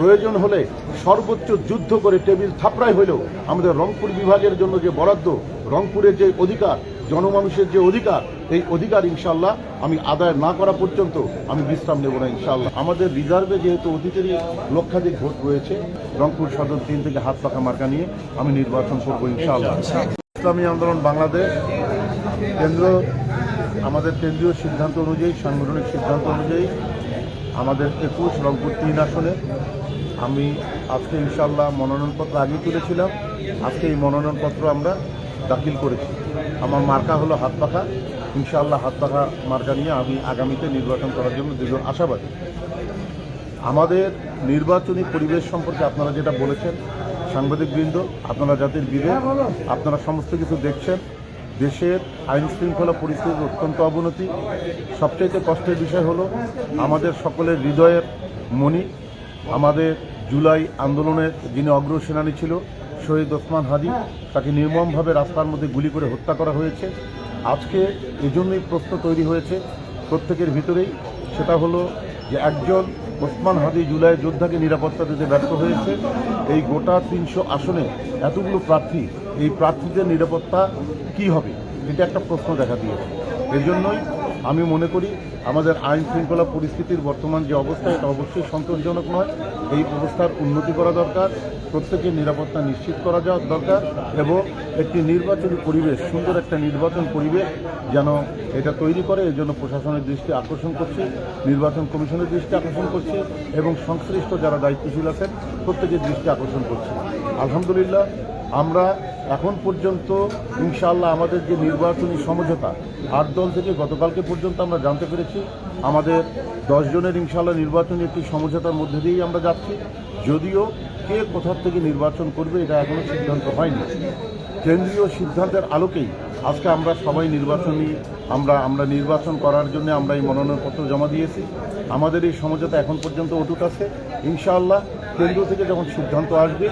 প্রয়োজন হলে সর্বোচ্চ যুদ্ধ করে টেবিল থাপড়াই হলেও আমাদের রংপুর বিভাগের জন্য যে বরাদ্দ, রংপুরের যে অধিকার, জনমানুষের যে অধিকার, এই অধিকার ইনশাল্লাহ আমি আদায় না করা পর্যন্ত আমি বিশ্রাম নেব না ইনশাল্লাহ আমাদের রিজার্ভে যেহেতু অতীতেরই লক্ষাধিক ভোট রয়েছে, রংপুর সদর তিন থেকে হাত পাখা মার্কা নিয়ে আমি নির্বাচন করব ইনশাল্লাহ ইসলামী আন্দোলন বাংলাদেশ, কেন্দ্র, আমাদের কেন্দ্রীয় সিদ্ধান্ত অনুযায়ী, সাংগঠনিক সিদ্ধান্ত অনুযায়ী আমাদের একুশ, রংপুর তিন আসনে আমি আজকে ইনশাল্লাহ মনোনয়নপত্র আগেই তুলেছিলাম। আজকে এই মনোনয়নপত্র আমরা দাখিল করেছি। আমার মার্কা হলো হাত পাখা। ইনশাআল্লাহ হাত পাখা মার্কা নিয়ে আমি আগামীতে নির্বাচন করার জন্য দৃঢ় আশাবাদী। আমাদের নির্বাচনী পরিবেশ সম্পর্কে আপনারা যেটা বলেছেন, সাংবাদিকবৃন্দ, আপনারা জাতির বিবেক, আপনারা সমস্ত কিছু দেখছেন। দেশের আইন শৃঙ্খলা পরিস্থিতির অত্যন্ত অবনতি। সবচাইতে কষ্টের বিষয় হলো, আমাদের সকলের হৃদয়ের মণি, আমাদের জুলাই আন্দোলনের যিনি অগ্রসেনানী ছিল, শহীদ ওসমান হাদি, তাকে নির্মমভাবে রাস্তার মধ্যে গুলি করে হত্যা করা হয়েছে। আজকে এজন্যই প্রশ্ন তৈরি হয়েছে, প্রত্যেকের ভিতরেই। সেটা হলো যে একজন ওসমান হাদি জুলাই যোদ্ধাকে নিরাপত্তা দিতে ব্যর্থ হয়েছে। এই গোটা তিনশো আসনে এতগুলো প্রার্থী, এই প্রার্থীদের নিরাপত্তা কি হবে? এটা একটা প্রশ্ন দেখা দিয়েছে। এই জন্যই আমি মনে করি আমাদের আইন শৃঙ্খলা পরিস্থিতির বর্তমান যে অবস্থা, এটা অবশ্যই সন্তোষজনক নয়। এই অবস্থার উন্নতি করা দরকার, প্রত্যেকের নিরাপত্তা নিশ্চিত করা যাওয়া দরকার এবং একটি নির্বাচনী পরিবেশ, সুন্দর একটা নির্বাচন পরিবেশ যেন এটা তৈরি করে এই জন্য প্রশাসনের দৃষ্টি আকর্ষণ করছি, নির্বাচন কমিশনের দৃষ্টি আকর্ষণ করছি এবং সংশ্লিষ্ট যারা দায়িত্বশীল আছেন, প্রত্যেকের দৃষ্টি আকর্ষণ করছি। আলহামদুলিল্লাহ আমরা এখন পর্যন্ত, ইনশাআল্লাহ আমাদের যে নির্বাচনী সমঝোতা, আট দল থেকে গতকালকে পর্যন্ত আমরা জানতে পেরেছি, আমাদের জনের ইনশাআল্লাহ নির্বাচনী একটি সমঝোতার মধ্যে দিয়েই আমরা যাচ্ছি। যদিও কে কোথার থেকে নির্বাচন করবে এটা এখনও সিদ্ধান্ত হয়নি। কেন্দ্রীয় সিদ্ধান্তের আলোকেই আজকে আমরা সবাই নির্বাচনী, আমরা আমরা নির্বাচন করার জন্য আমরা এই মনোনয়নপত্র জমা দিয়েছি। আমাদের এই সমঝোতা এখন পর্যন্ত অটুট আছে। ইনশাআল্লাহ কেন্দ্র থেকে যখন সিদ্ধান্ত আসবে,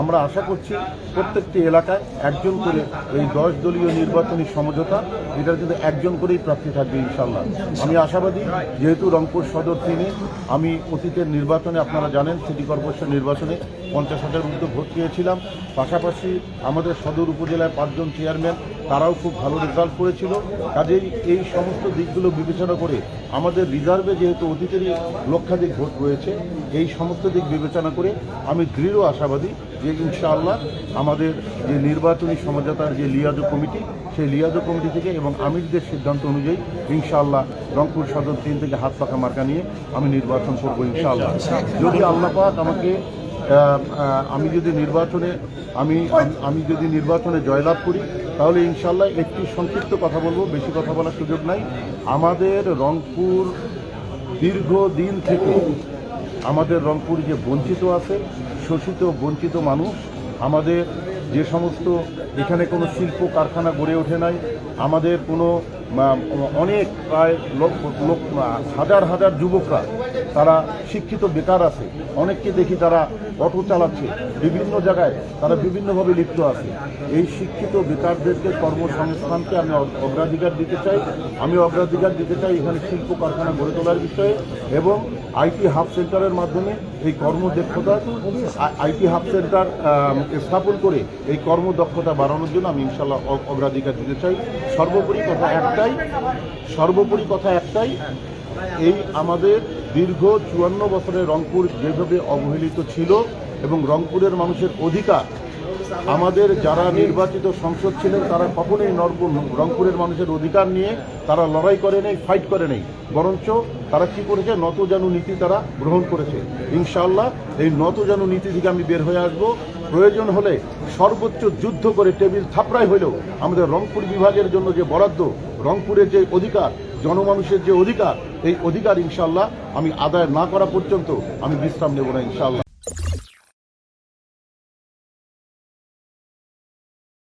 আমরা আশা করছি প্রত্যেকটি এলাকায় একজন করে এই দশ দলীয় নির্বাচনী সমঝোতা, এটার কিন্তু একজন করেই প্রার্থী থাকবে ইনশাল্লাহ আমি আশাবাদী, যেহেতু রংপুর সদর তিনে, আমি অতীতের নির্বাচনে, আপনারা জানেন, সিটি কর্পোরেশন নির্বাচনে পঞ্চাশ হাজার মধ্যে ভোট পেয়েছিলাম। পাশাপাশি আমাদের সদর উপজেলায় পাঁচজন চেয়ারম্যান, তারাও খুব ভালো রেজাল্ট করেছিল। কাজেই এই সমস্ত দিকগুলো বিবেচনা করে আমাদের রিজার্ভে যেহেতু অতীতেরই লক্ষাধিক ভোট রয়েছে, এই সমস্ত দিক বিবেচনা করে আমি দৃঢ় আশাবাদী যে ইনশাআল্লাহ আমাদের যে নির্বাচনী সমঝোতার যে লিয়াজো কমিটি, সেই লিয়াজো কমিটি থেকে এবং আমিরদের সিদ্ধান্ত অনুযায়ী ইনশাআল্লাহ রংপুর সদর তিন থেকে হাত পাকা মার্কা নিয়ে আমি নির্বাচন করব ইনশাআল্লাহ। যদি আল্লাহ পাক আমাকে আমি যদি নির্বাচনে, আমি, আমি- আমি যদি নির্বাচনে জয়লাভ করি, তাহলে ইনশাল্লাহ একটি সংক্ষিপ্ত কথা বলব, বেশি কথা বলার সুযোগ নাই। আমাদের রংপুর দীর্ঘদিন থেকে আমাদের রংপুর যে বঞ্চিত আছে, শোষিত, বঞ্চিত মানুষ, আমাদের যে সমস্ত এখানে কোনো শিল্প কারখানা গড়ে ওঠে নাই, আমাদের কোনো অনেক প্রায় লোক লোক হাজার হাজার যুবকরা, তারা শিক্ষিত বেকার আছে। অনেককে দেখি তারা অটো চালাচ্ছে। বিভিন্ন জায়গায় তারা বিভিন্নভাবে লিপ্ত আছে। এই শিক্ষিত বেকারদেরকে কর্মসংস্থানকে আমি অগ্রাধিকার দিতে চাই। আমি অগ্রাধিকার দিতে চাই এখানে শিল্প কারখানা গড়ে তোলার বিষয়ে এবং আইটি হাব সেন্টারের মাধ্যমে এই কর্মদক্ষতা আইটি হাব সেন্টার স্থাপন করে এই কর্মদক্ষতা বাড়ানোর জন্য আমি ইনশাল্লাহ অগ্রাধিকার দিতে চাই। সর্বোপরি কথা একটাই, সর্বোপরি কথা একটাই, এই আমাদের দীর্ঘ চুয়ান্ন বছরের রংপুর যেভাবে অবহেলিত ছিল এবং রংপুরের মানুষের অধিকার আমাদের যারা নির্বাচিত সংসদ ছিলেন, তারা কখনোই নরপুর রংপুরের মানুষের অধিকার নিয়ে তারা লড়াই করে নেই ফাইট করে নেই। বরঞ্চ তারা কি করেছে? নতজানু নীতি তারা গ্রহণ করেছে। ইনশাআল্লাহ এই নতজানু নীতি থেকে আমি বের হয়ে আসব। প্রয়োজন হলে সর্বোচ্চ যুদ্ধ করে টেবিল থাপড়াই হলেও আমাদের রংপুর বিভাগের জন্য যে বরাদ্দ, রংপুরের যে অধিকার, জনমানুষের যে অধিকার, এই অধিকার ইনশাআল্লাহ আমি আদায় না করা পর্যন্ত আমি বিশ্রাম নেব না ইনশাআল্লাহ।